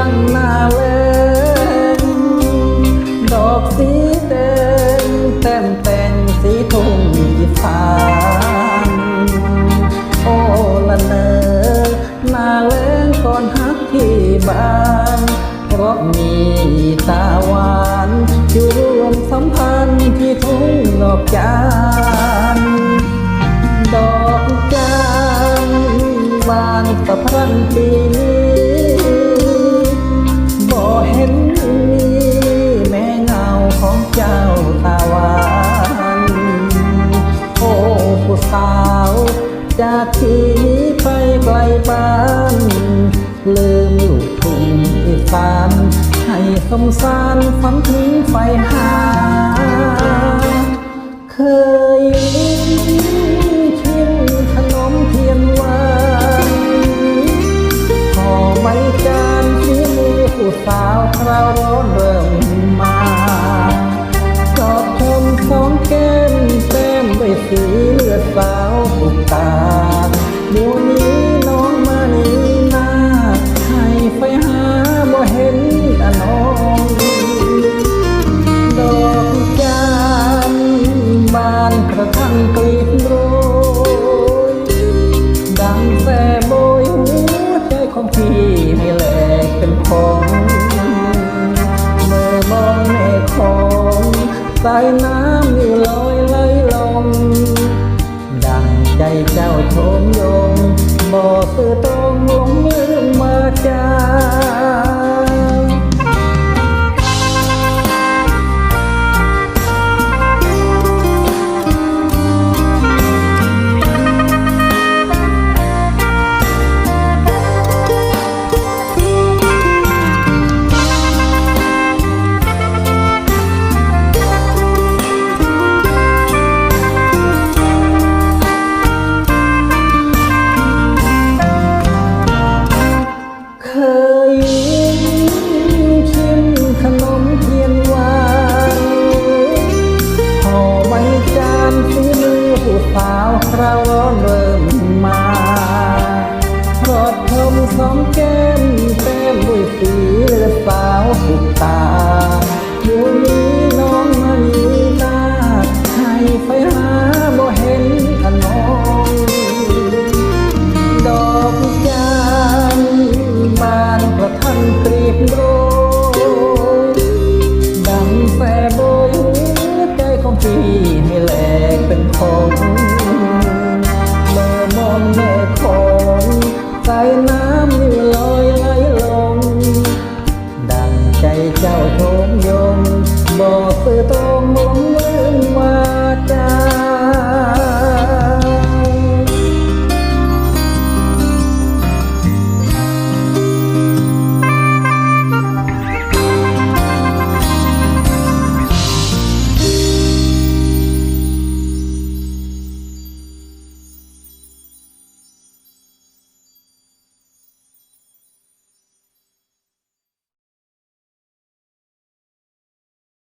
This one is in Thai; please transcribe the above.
วันนาเลินดอกสีเต็มเต็มเต็มสีทุ่งอีสานโอ้ละเนอนาเลินก่อนฮักที่บ้านเพราะมีตาหวานอยู่รวมสัมพันธ์ที่ทุ่งดอกจาน จากที่นี้ไปไกลบ้านลืมอยู่ทุ่งอีสานให้สงสารฝัพิ้งไฟหา เคยลิ้มชิมขนมเทียนหวานห่อใบจานที่มือผู้สาวคราอนเริ่มมาจอบชมสองแก้มแต้มด้วยสีเลือดสาว สายน้ำนี่ลอยไหลลงดังใจเจ้าชมโย Mawono 不回头